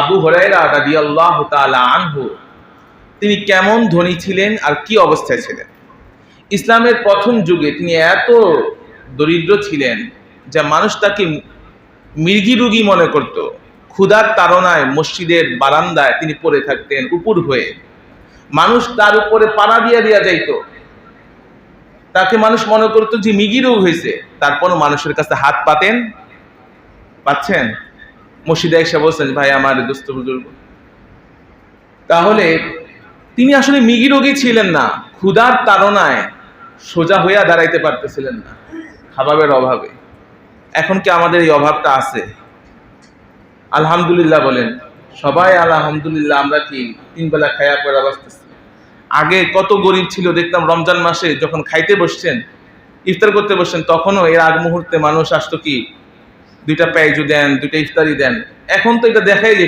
আবু হরাইরা রাদিয়াল্লাহু তাআলা আনহু, তিনি কেমন ধনী ছিলেন আর কি অবস্থায় ছিলেন? ইসলামের প্রথম যুগে তিনি এত দরিদ্র ছিলেন যা মানুষ তাকে মৃগী রুগী মনে করত। ক্ষুধার তাড়নায় মসজিদের বারান্দায় তিনি পড়ে থাকতেন উপর হয়ে। মানুষ তার উপরে পাড়া দিয়া দিয়া যাইত। তাকে মানুষ মনে করতো যে মিগি রোগ হয়েছে। তারপর মানুষের কাছে হাত পাতেন। পাচ্ছেন? মসজিদে এসে বলছেন, ভাই, আমার দুস্থ হুজুর তাহলে তিনি আসলে মিগি রোগী ছিলেন না, ক্ষুধার তাড়নায় সোজা হইয়া দাঁড়াইতে পারতেছিলেন না খাবারের অভাবে। এখন কি আমাদের এই অভাবটা আছে? আলহামদুলিল্লাহ বলেন, সবাই আলহামদুলিল্লাহ, আমরা কি তিন বেলা খায়া পড়া বাঁচতেছি? আগে কত গরিব ছিল, দেখতাম রমজান মাসে যখন খাইতে বসছেন, ইফতার করতে বসছেন, তখনও এর আগ মুহূর্তে মানুষ আসতো কি দুইটা পেঁয়াজু দেন দুইটা ইফতারি দেন। এখন তো এটা দেখাই যায়